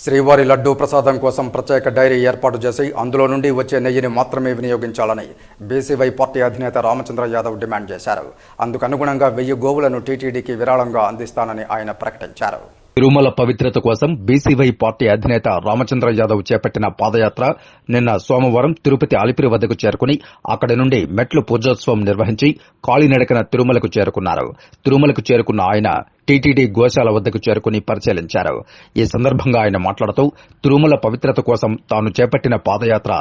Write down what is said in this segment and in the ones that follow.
శ్రీవారి లడ్డూ ప్రసాదం కోసం ప్రత్యేక డైరీ ఏర్పాటు చేసి అందులో నుండి వచ్చే నెయ్యిని మాత్రమే వినియోగించాలని బీసీవై పార్టీ అధినేత రామచంద్ర యాదవ్ డిమాండ్ చేశారు. అందుకు అనుగుణంగా వెయ్యి గోవులను టీటీడీకి విరాళంగా అందిస్తానని ఆయన ప్రకటించారు. తిరుమల పవిత్రత కోసం బీసీవై పార్టీ అధినేత రామచంద్ర యాదవ్ చేపట్టిన పాదయాత్ర నిన్న సోమవారం తిరుపతి అలిపిరి వద్దకు చేరుకుని అక్కడి నుండి మెట్లు పూజోత్సవం నిర్వహించి కాలినడకన తిరుమలకు చేరుకున్నారు. తిరుమలకు చేరుకున్న ఆయన టీటీడీ గోశాల వద్దకు చేరుకుని పరిశీలించారు. ఈ సందర్భంగా ఆయన మాట్లాడుతూ తిరుమల పవిత్రత కోసం తాను చేపట్టిన పాదయాత్ర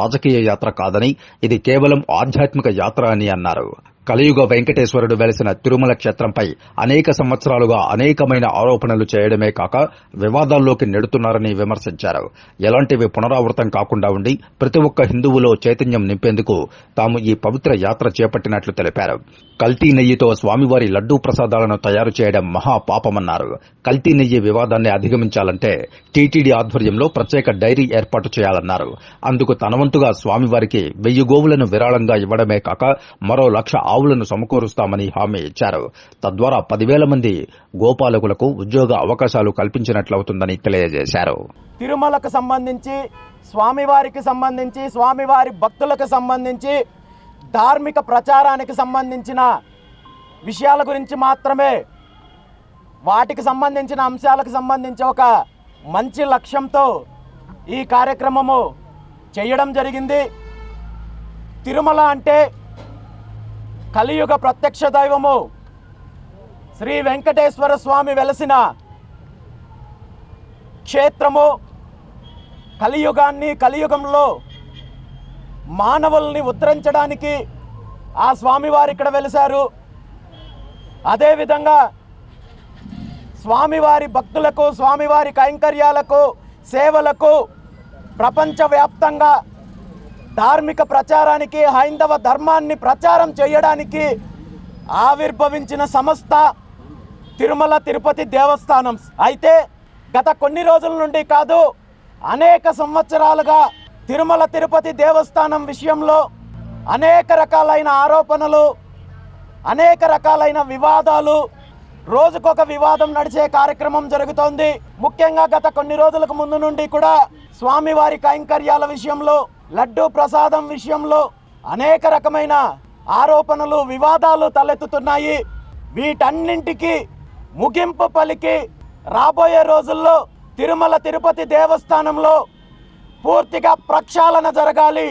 రాజకీయ యాత్ర కాదని ఇది కేవలం ఆధ్యాత్మిక యాత్ర అని అన్నారు. కలియుగ వెంకటేశ్వరుడు వెలిసిన తిరుమల క్షేత్రంపై అనేక సంవత్సరాలుగా అనేకమైన ఆరోపణలు చేయడమే కాక వివాదాల్లోకి నెడుతున్నారని విమర్శించారు. ఎలాంటివి పునరావృతం కాకుండా ఉండి ప్రతి ఒక్క హిందువులో చైతన్యం నింపేందుకు తాము ఈ పవిత్ర యాత్ర చేపట్టినట్లు తెలిపారు. కల్తీ నెయ్యితో స్వామివారి లడ్డూ ప్రసాదాలను తయారు చేయడం మహా పాపమన్నారు కల్తీ నెయ్యి వివాదాన్ని అధిగమించాలంటే టీటీడీ ఆధ్వర్యంలో ప్రత్యేక డైరీ ఏర్పాటు చేయాలన్నారు. అందుకు తనవంతుగా స్వామివారికి వెయ్యి గోవులను విరాళంగా ఇవ్వడమే కాక మరో లక్ష ఆవులను సమకూరుస్తామని హామీ ఇచ్చారు. తద్వారా పదివేల మంది గోపాలకులకు ఉద్యోగ అవకాశాలు కల్పించినట్లవుతుందని తెలియజేశారు. తిరుమలకు సంబంధించి స్వామివారికి సంబంధించి స్వామివారి భక్తులకు సంబంధించి ధార్మిక ప్రచారానికి సంబంధించిన విషయాల గురించి మాత్రమే వాటికి సంబంధించిన అంశాలకు సంబంధించి ఒక మంచి లక్ష్యంతో ఈ కార్యక్రమము చేయడం జరిగింది. తిరుమల అంటే కలియుగ ప్రత్యక్ష దైవము శ్రీ వెంకటేశ్వర స్వామి వెలసిన క్షేత్రము కలియుగాన్ని కలియుగంలో మానవుల్ని ఉద్ధరించడానికి ఆ స్వామివారు ఇక్కడ వెలిశారు. అదేవిధంగా స్వామివారి భక్తులకు స్వామివారి కైంకర్యాలకు సేవలకు ప్రపంచవ్యాప్తంగా ధార్మిక ప్రచారానికి హైందవ ధర్మాన్ని ప్రచారం చేయడానికి ఆవిర్భవించిన సంస్థ తిరుమల తిరుపతి దేవస్థానం. అయితే గత కొన్ని రోజుల నుండి కాదు అనేక సంవత్సరాలుగా తిరుమల తిరుపతి దేవస్థానం విషయంలో అనేక రకాలైన ఆరోపణలు అనేక రకాలైన వివాదాలు రోజుకొక వివాదం నడిచే కార్యక్రమం జరుగుతోంది. ముఖ్యంగా గత కొన్ని రోజులకు ముందు నుండి కూడా స్వామివారి కైంకర్యాల విషయంలో లడ్డూ ప్రసాదం విషయంలో అనేక రకమైన ఆరోపణలు వివాదాలు తలెత్తుతున్నాయి. వీటన్నింటికి ముగింపు పలికి రాబోయే రోజుల్లో తిరుమల తిరుపతి దేవస్థానంలో పూర్తిగా ప్రక్షాళన జరగాలి.